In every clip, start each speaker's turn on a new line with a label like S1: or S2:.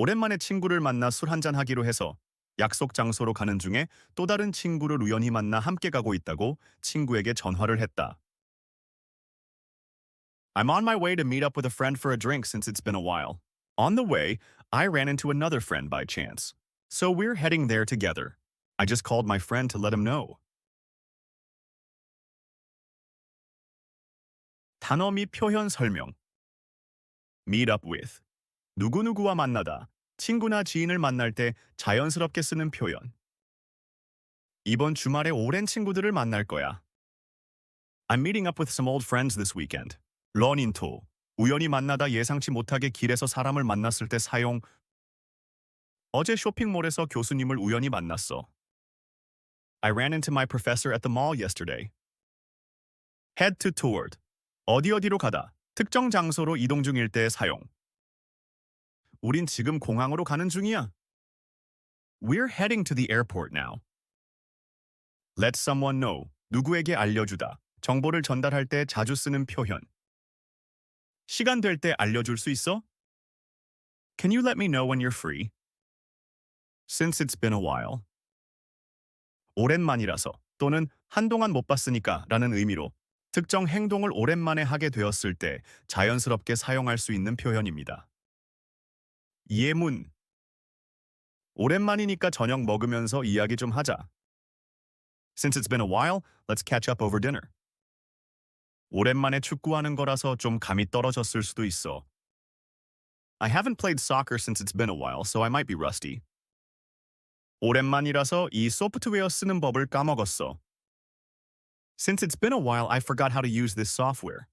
S1: 오랜만에 친구를 만나 술 한잔 하기로 해서 약속 장소로 가는 중에 또 다른 친구를 우연히 만나 함께 가고 있다고 친구에게 전화를 했다. I'm on my way to meet up with a friend for a drink since it's been a while. On the way, I ran into another friend by chance. So we're heading there together. I just called my friend to let him know. 단어 및 표현 설명. meet up with. 누구누구와 만나다. 친구나 지인을 만날 때 자연스럽게 쓰는 표현. 이번 주말에 오랜 친구들을 만날 거야. I'm meeting up with some old friends this weekend. into. 우연히 만나다 예상치 못하게 길에서 사람을 만났을 때 사용. 어제 쇼핑몰에서 교수님을 우연히 만났어. I ran into my professor at the mall yesterday. head to toward. 어디 어디로 가다. 특정 장소로 이동 중일 때 사용. 우린 지금 공항으로 가는 중이야. We're heading to the airport now. Let someone know. 누구에게 알려주다. 정보를 전달할 때 자주 쓰는 표현. 시간 될 때 알려줄 수 있어? Can you let me know when you're free? Since it's been a while. 오랜만이라서 또는 한동안 못 봤으니까 라는 의미로 특정 행동을 오랜만에 하게 되었을 때 자연스럽게 사용할 수 있는 표현입니다. 예문 오랜만이니까 저녁 먹으면서 이야기 좀 하자. Since it's been a while, let's catch up over dinner. 오랜만에 축구하는 거라서 좀 감이 떨어졌을 수도 있어. I haven't played soccer since it's been a while, so I might be rusty. 오랜만이라서 이 소프트웨어 쓰는 법을 까먹었어. Since it's been a while, I forgot how to use this software.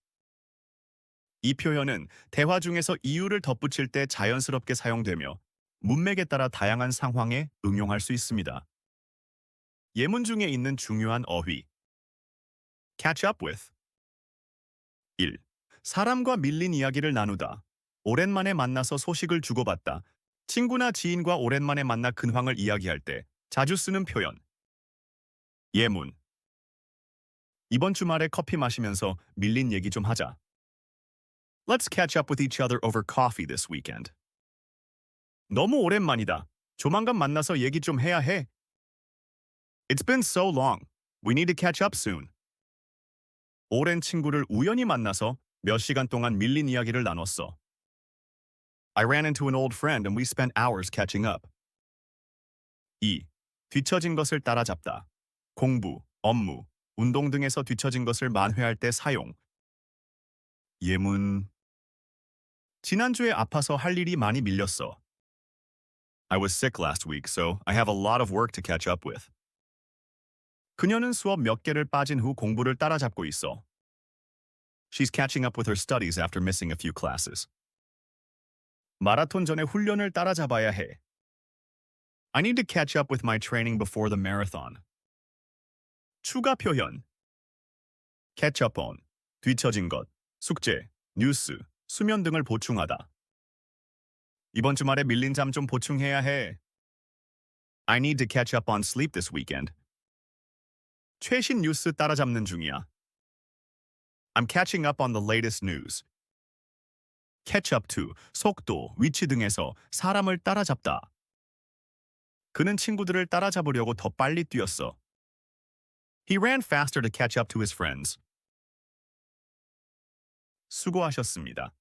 S1: 이 표현은 대화 중에서 이유를 덧붙일 때 자연스럽게 사용되며 문맥에 따라 다양한 상황에 응용할 수 있습니다. 예문 중에 있는 중요한 어휘. catch up with. 1. 사람과 밀린 이야기를 나누다. 오랜만에 만나서 소식을 주고받다. 친구나 지인과 오랜만에 만나 근황을 이야기할 때 자주 쓰는 표현. 예문. 이번 주말에 커피 마시면서 밀린 얘기 좀 하자. Let's catch up with each other over coffee this weekend. 너무 오랜만이다. 조만간 만나서 얘기 좀 해야 해. It's been so long. We need to catch up soon. 오랜 친구를 우연히 만나서 몇 시간 동안 밀린 이야기를 나눴어. I ran into an old friend and we spent hours catching up. 2. 뒤처진 것을 따라잡다. 공부, 업무, 운동 등에서 뒤처진 것을 만회할 때 사용. 예문. 지난주에 아파서 할 일이 많이 밀렸어. I was sick last week, so I have a lot of work to catch up with. 그녀는 수업 몇 개를 빠진 후 공부를 따라잡고 있어. She's catching up with her studies after missing a few classes. 마라톤 전에 훈련을 따라잡아야 해. I need to catch up with my training before the marathon. 추가 표현. catch up on. 뒤처진 것, 숙제, 뉴스, 수면 등을 보충하다. 이번 주말에 밀린 잠 좀 보충해야 해. I need to catch up on sleep this weekend. 최신 뉴스 따라잡는 중이야. I'm catching up on the latest news. catch up to, 속도, 위치 등에서 사람을 따라잡다. 그는 친구들을 따라잡으려고 더 빨리 뛰었어. He ran faster to catch up to his friends. 수고하셨습니다.